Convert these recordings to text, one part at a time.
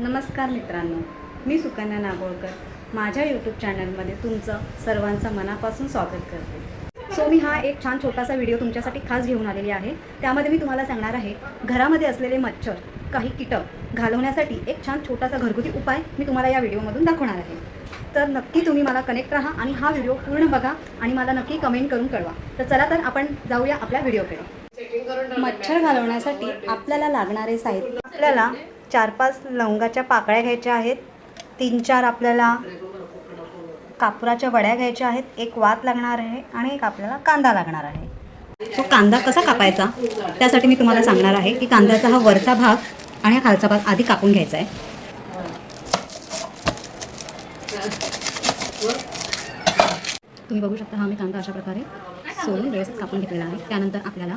नमस्कार मित्रांनो मी सुकन्या नागोळकर. माझ्या यूट्यूब चॅनलमध्ये तुमचं सर्वांचं मनापासून स्वागत करते. सो मी हा एक छान छोटासा व्हिडिओ तुमच्यासाठी खास घेऊन आलेली आहे. त्यामध्ये मी तुम्हाला सांगणार आहे घरामध्ये असलेले मच्छर काही कीटक घालवण्यासाठी एक छान छोटासा घरगुती उपाय मी तुम्हाला या व्हिडिओमधून दाखवणार आहे. तर नक्की तुम्ही मला कनेक्ट राहा आणि हा व्हिडिओ पूर्ण बघा आणि मला नक्की कमेंट करून कळवा. तर चला तर आपण जाऊया आपल्या व्हिडिओकडे मच्छर घालवण्यासाठी आपल्याला लागणारे साहित्य आपल्याला चार पाच लवंगाच्या पाकळ्या घ्यायच्या आहेत. तीन चार आपल्याला कापुराच्या वड्या घ्यायच्या आहेत. एक वात लागणार आहे आणि एक आपल्याला कांदा लागणार आहे. तो कांदा कसा कापायचा? त्यासाठी मी तुम्हाला सांगणार आहे की कांद्याचा हा वरचा भाग आणि हा खालचा भाग आधी कापून घ्यायचा आहे. तुम्ही बघू शकता हा मी कांदा अशा प्रकारे सोलून व्यवस्थित कापून घेतलेला आहे. त्यानंतर आपल्याला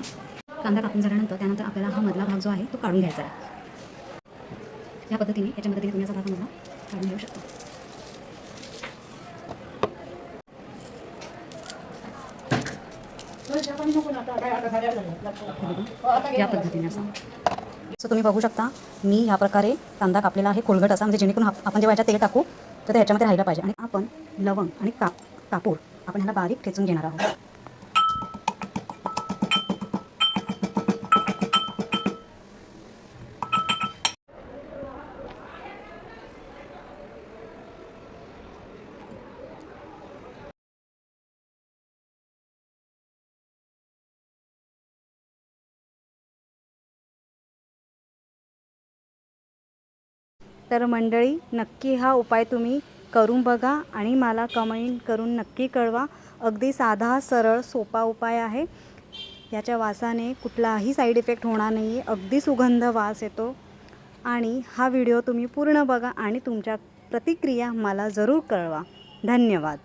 कांदा कापून झाल्यानंतर त्यानंतर आपल्याला हा मधला भाग जो आहे तो काढून घ्यायचा आहे. या पद्धतीने याच्या मदतीने तुम्ही असा भाग काढून घेऊ शकता. या पद्धतीने असं. सो तुम्ही बघू शकता मी ह्या प्रकारे कांदा कापलेला आहे खोलगट असा म्हणजे जेणेकरून आप- आपण जेव्हा याच्यात तेल टाकू तर ते ह्याच्यामध्ये राहिलं पाहिजे. आणि आपण लवंग आणि काप कापूर आपण ह्याला बारीक ठेचून घेणार आहोत. तर मंडळी नक्की हा उपाय तुम्ही करून बघा आणि मला कमेंट करून नक्की कळवा. अगदी साधा सरळ सोपा उपाय आहे. याच्या वासाने कुठलाही साईड इफेक्ट होणार नाही आहे अगदी सुगंध वास येतो. आणि हा व्हिडिओ तुम्ही पूर्ण बघा आणि तुमच्या प्रतिक्रिया मला जरूर कळवा. धन्यवाद.